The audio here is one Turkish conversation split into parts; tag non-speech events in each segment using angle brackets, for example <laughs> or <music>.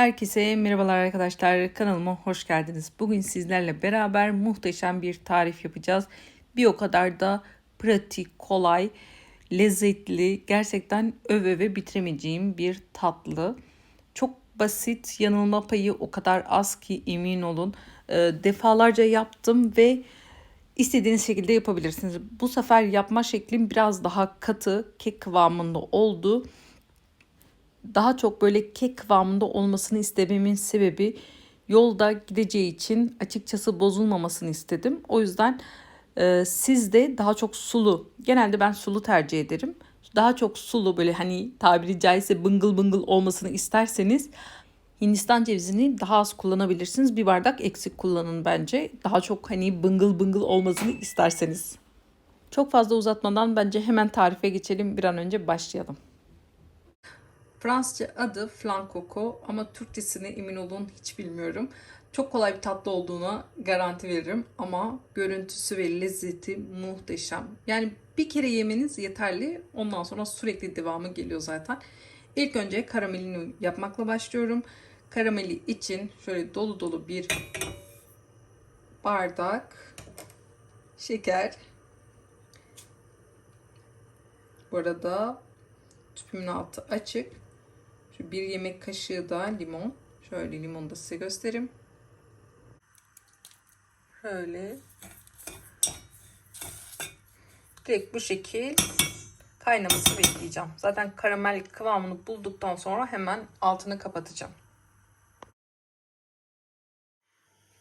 Herkese merhabalar arkadaşlar. Kanalıma hoş geldiniz. Bugün sizlerle beraber muhteşem bir tarif yapacağız. Bir o kadar da pratik, kolay, lezzetli, gerçekten öve öve bitiremeyeceğim bir tatlı. Çok basit, yanılma payı o kadar az ki emin olun. Ee, defalarca yaptım ve istediğiniz şekilde yapabilirsiniz. Bu sefer yapma şeklim biraz daha katı, kek kıvamında oldu daha çok böyle kek kıvamında olmasını istememin sebebi yolda gideceği için açıkçası bozulmamasını istedim. O yüzden e, siz de daha çok sulu, genelde ben sulu tercih ederim. Daha çok sulu böyle hani tabiri caizse bıngıl bıngıl olmasını isterseniz Hindistan cevizini daha az kullanabilirsiniz. Bir bardak eksik kullanın bence. Daha çok hani bıngıl bıngıl olmasını isterseniz. Çok fazla uzatmadan bence hemen tarife geçelim. Bir an önce başlayalım. Fransızca adı flankoko ama Türkçesine emin olun hiç bilmiyorum. Çok kolay bir tatlı olduğuna garanti veririm ama görüntüsü ve lezzeti muhteşem. Yani bir kere yemeniz yeterli. Ondan sonra sürekli devamı geliyor zaten. İlk önce karamelini yapmakla başlıyorum. Karameli için şöyle dolu dolu bir bardak şeker. Bu arada tüpümün altı açık. Şu bir yemek kaşığı da limon. Şöyle limonu da size göstereyim. Şöyle. Direkt bu şekil kaynamasını bekleyeceğim. Zaten karamel kıvamını bulduktan sonra hemen altını kapatacağım.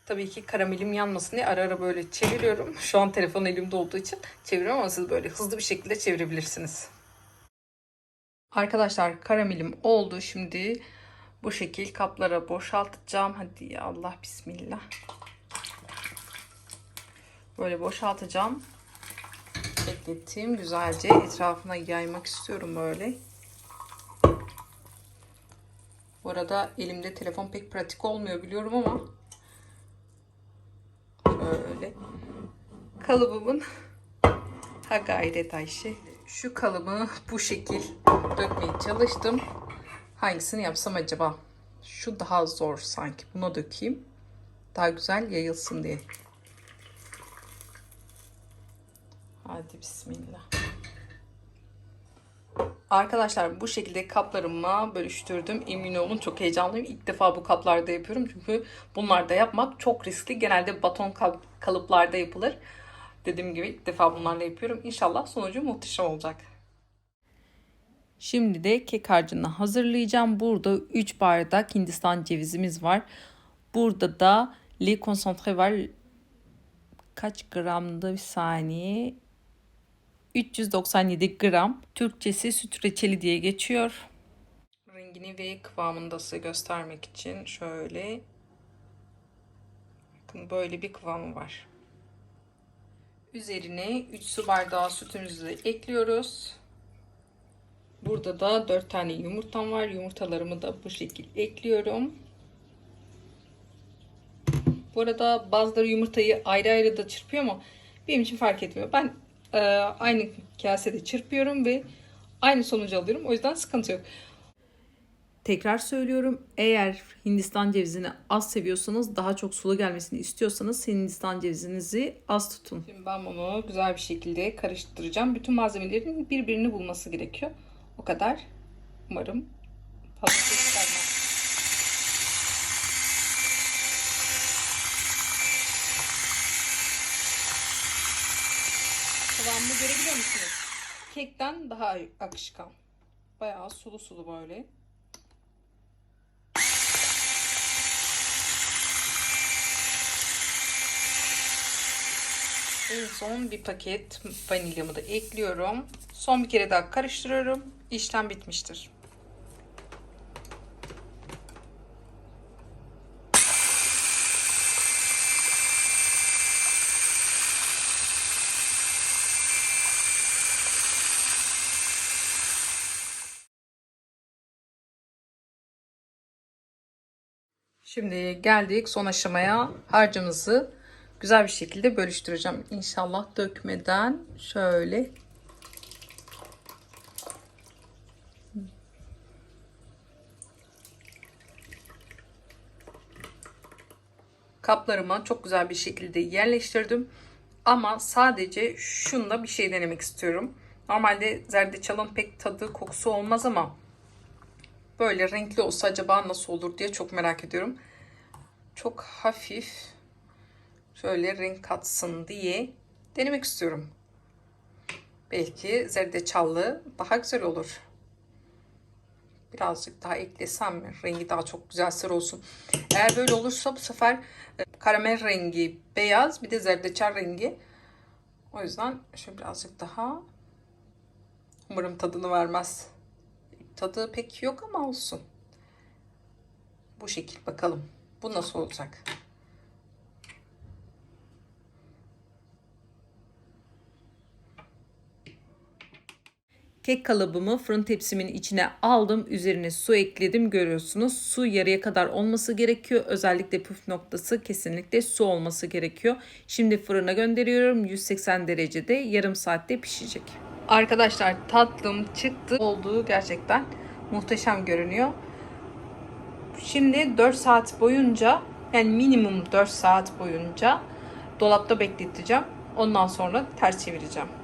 Tabii ki karamelim yanmasın diye ara ara böyle çeviriyorum. Şu an telefon elimde olduğu için çeviriyorum ama siz böyle hızlı bir şekilde çevirebilirsiniz. Arkadaşlar karamelim oldu. Şimdi bu şekil kaplara boşaltacağım. Hadi ya Allah bismillah. Böyle boşaltacağım. Bekleteyim. Güzelce etrafına yaymak istiyorum böyle. Bu arada elimde telefon pek pratik olmuyor biliyorum ama şöyle kalıbımın <laughs> ha gayret Ayşe şu kalıbı bu şekil dökmeye çalıştım. Hangisini yapsam acaba? Şu daha zor sanki. Buna dökeyim. Daha güzel yayılsın diye. Hadi bismillah. Arkadaşlar bu şekilde kaplarıma bölüştürdüm. Emin olun çok heyecanlıyım. İlk defa bu kaplarda yapıyorum. Çünkü bunlarda yapmak çok riskli. Genelde baton kalıplarda yapılır. Dediğim gibi ilk defa bunlarla yapıyorum. İnşallah sonucu muhteşem olacak. Şimdi de kek harcını hazırlayacağım. Burada 3 bardak Hindistan cevizimiz var. Burada da le konsantre var. Kaç gramda bir saniye? 397 gram. Türkçesi süt reçeli diye geçiyor. Rengini ve kıvamını da size göstermek için şöyle bakın böyle bir kıvamı var. Üzerine 3 su bardağı sütümüzü ekliyoruz. Burada da 4 tane yumurtam var. Yumurtalarımı da bu şekil ekliyorum. Bu arada bazıları yumurtayı ayrı ayrı da çırpıyor ama benim için fark etmiyor. Ben e, aynı kasede çırpıyorum ve aynı sonucu alıyorum. O yüzden sıkıntı yok. Tekrar söylüyorum. Eğer Hindistan cevizini az seviyorsanız, daha çok sulu gelmesini istiyorsanız Hindistan cevizinizi az tutun. Şimdi ben bunu güzel bir şekilde karıştıracağım. Bütün malzemelerin birbirini bulması gerekiyor. O kadar. Umarım fazla. Kıvamını görebiliyor musunuz? Kekten daha akışkan. Bayağı sulu sulu böyle. En son bir paket vanilyamı da ekliyorum. Son bir kere daha karıştırıyorum. İşlem bitmiştir. Şimdi geldik son aşamaya. Harcımızı güzel bir şekilde bölüştüreceğim. İnşallah dökmeden şöyle Kaplarıma çok güzel bir şekilde yerleştirdim. Ama sadece şunda bir şey denemek istiyorum. Normalde zerdeçalın pek tadı kokusu olmaz ama böyle renkli olsa acaba nasıl olur diye çok merak ediyorum. Çok hafif şöyle renk katsın diye denemek istiyorum. Belki zerdeçallı daha güzel olur. Birazcık daha eklesem mi? Rengi daha çok güzel sarı olsun. Eğer böyle olursa bu sefer e, karamel rengi beyaz bir de zerdeçal rengi. O yüzden şöyle birazcık daha umarım tadını vermez. Tadı pek yok ama olsun. Bu şekil bakalım. Bu nasıl olacak? Kek kalıbımı fırın tepsimin içine aldım. Üzerine su ekledim. Görüyorsunuz su yarıya kadar olması gerekiyor. Özellikle püf noktası kesinlikle su olması gerekiyor. Şimdi fırına gönderiyorum. 180 derecede yarım saatte pişecek. Arkadaşlar tatlım çıktı. Olduğu gerçekten muhteşem görünüyor. Şimdi 4 saat boyunca yani minimum 4 saat boyunca dolapta bekleteceğim. Ondan sonra ters çevireceğim.